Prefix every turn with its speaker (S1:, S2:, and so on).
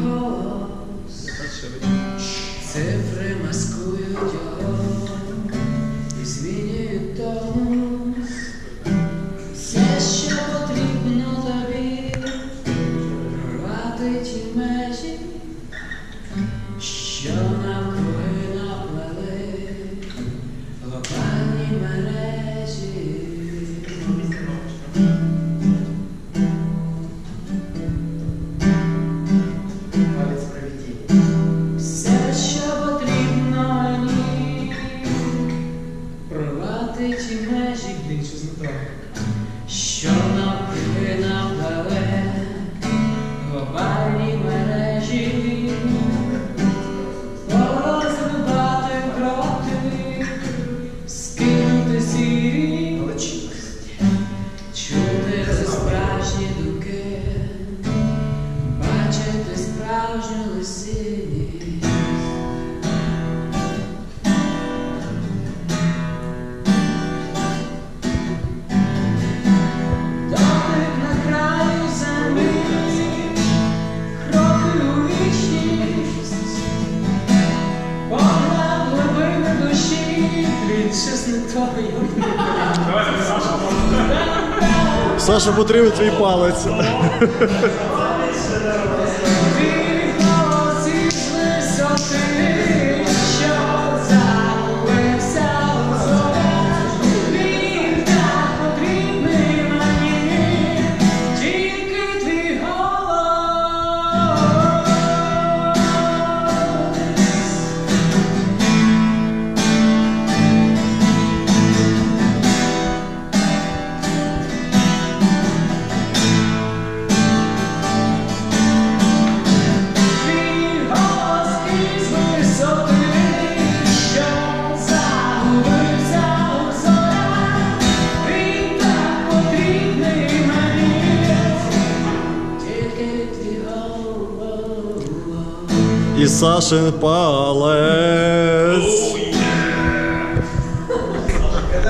S1: голос, цифри маскують його змінюють тонус. Все, що потрібно тобі, рвати ті межі, що навкруги
S2: щось не так.
S1: що навкруги наплели глобальні мережі, розрубати проти, скинути сірі,
S2: Молодчинність.
S1: чути справжні думки, бачити справжню лисиність. Блін, щось не то,
S3: Саша потримай твій палець. І Сашин палець.